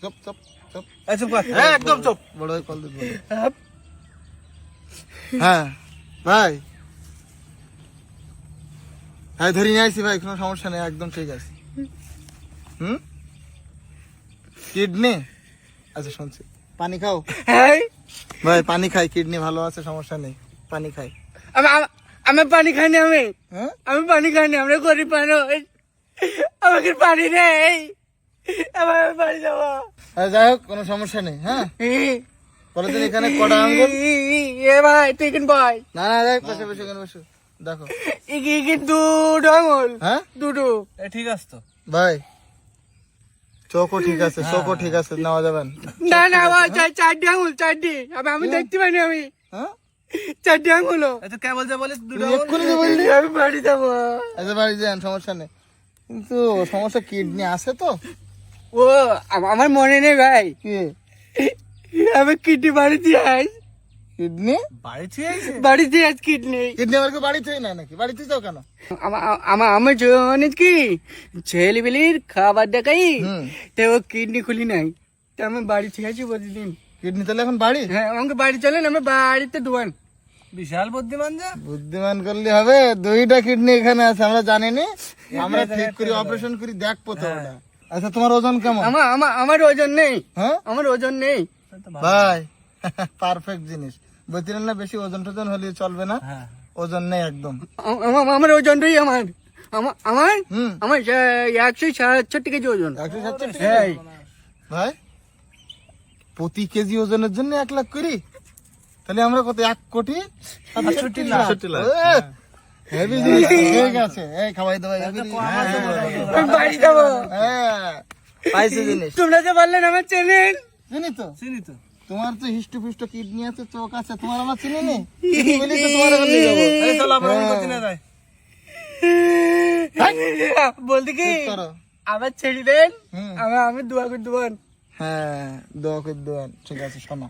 চুপ চুপ চুপ। চুপ হ্যাঁ একদম চুপ। বড় ভাই কল দিতে হ্যাঁ। ভাই। হ্যাঁ ধরে নিয়ে আসি ভাই কোনো সমস্যা নেই একদম ঠিক আছে। হুম? কিডনি? আচ্ছা শুনছি। পানি খাও। হ্যাঁ ভাই পানি খাই কিডনি ভালো আছে সমস্যা নেই। পানি খাই। আমি আমি- আমি পানি খাইনি আমি। হ্যাঁ? আমি পানি খাইনি আমরা গরিব মানুষ। আমাকে পানি নেই। আমার বাড়ি যাব। যাই হোক কোনো সমস্যা নেই হ্যাঁ? বলেছেন এখানে কটা আঙ্গুল? এ ভাই তুই কিন ভাই। না না দেখ বসে বসে এখানে বসে। দেখো। ইকি ইকি দুটো আঙুল হ্যাঁ? দুটো। এ ঠিক আছে তো। ভাই চোখও ঠিক আছে চোখও ঠিক আছে নেওয়া যাবেন না। না ভাই চার চারটি আঙুল চারটি। আমি আমি দেখতে পাইনি আমি। হ্যাঁ? চারটি আঙুল এই তো কে বলছে বলিস দুটো এক্ষুনি বললি। আমি বাড়ি যাব। আচ্ছা বাড়ি যান সমস্যা নেই। কিন্তু সমস্যা কিডনি আছে তো। ও আমার মনে নেই ভাই। কি? আমি কিডনি বাড়িতে আস কিডনি বাড়ি আইছে বাড়িতে আজ কিডনি কিডনি আমার কি বাড়িতেই না নাকি? বাড়িতে যাও কেন? আমার আমার জন্য কি? ছেলেবেলির খাবার দেখাই। তো ও কিডনি খুলি নাই। তো আমি বাড়ি থেকে আছি প্রতিদিন। কিডনি তাহলে এখন বাড়ি? হ্যাঁ আমাকে বাড়ি চলেন আমি বাড়িতে দোয়ান বিশাল বুদ্ধিমান যা। বুদ্ধিমান করলে হবে দুইটা কিডনি এখানে আছে আমরা জানি নি আমরা ঠিক করি অপারেশন করি দেখব তো ওটা আচ্ছা তোমার ওজন কেমন? আমার আমার আমার ওজন নেই। হ্যাঁ? আমার ওজন নেই। ভাই পারফেক্ট জিনিস। বলছিলেন না বেশি ওজন টোজন হলে চলবে না? হ্যাঁ। ওজন নেই একদম। আমার ওজনটাই আমার। আমার আমার? হুম। আমার সে- একশো সাতষট্টি কেজি ওজন। একশো সাতষট্টি হ্যাঁ ভাই প্রতি কেজি ওজনের জন্য এক লাখ করি তাহলে আমরা কত এক কোটি? লাখ হেভি জিনিস এই খাওয়াই আমি বাড়ি যাব। হ্যাঁ। পাইছে জিনিস। তোমরা যে বললেন আমার চেনেন চিনি তো? চিনি তো। তোমার তো হিষ্ট ফিষ্ট কিডনি আছে চোখ আছে তোমার আমার চিনি নি চিনি তো তোমার ওখানে নিয়ে যাব। এই চল আমরা অন্য না যাই। বলতে কি। আবার ছেড়ে দেন আমি আমি দোয়া করে দেবেন হ্যাঁ দোয়া করে দেবেন ঠিক আছে শোনো।